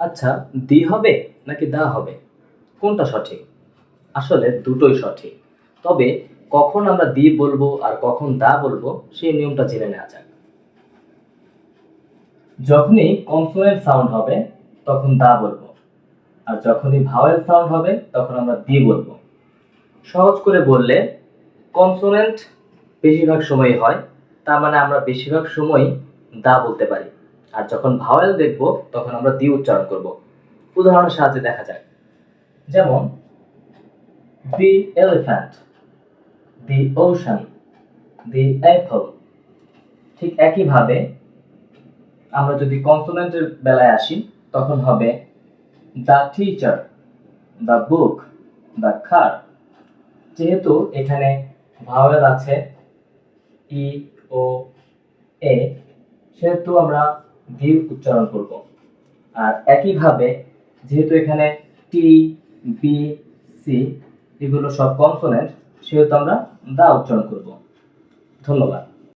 আচ্ছা দি হবে নাকি দা হবে? কোনটা সঠিক? আসলে দুটোই সঠিক। তবে কখন আমরা দি বলব আর কখন দা বলব, সেই নিয়মটা জেনে নেওয়া যাক। যখনই কনসোনেন্ট সাউন্ড হবে, তখন দা বলব। আর যখনই ভাওয়েল সাউন্ড হবে, তখন আমরা দি বলব। সহজ করে বললে কনসোনেন্ট বেশিরভাগ সময় হয়, তার মানে আমরা বেশিরভাগ সময়ই দা বলতে পারি। আর যখন ভাওয়েল দেখব, তখন আমরা দি উচ্চারণ করব। উদাহরণের সাহায্যে দেখা যাক। যেমন the elephant the ocean the apple ঠিক একইভাবে আমরা যদি কনসোনেন্টের বেলায় আসি, তখন হবে the teacher the book the car যেহেতু এখানে ভাওয়েল আছে ই, ও, এ, সেহেতু আমরা দি উচ্চারণ করব। আর একইভাবে যেহেতু এখানে টি বি সি এগুলো সব কনসোনেন্ট সেহেতু আমরা দা উচ্চারণ করব। ধন্যবাদ।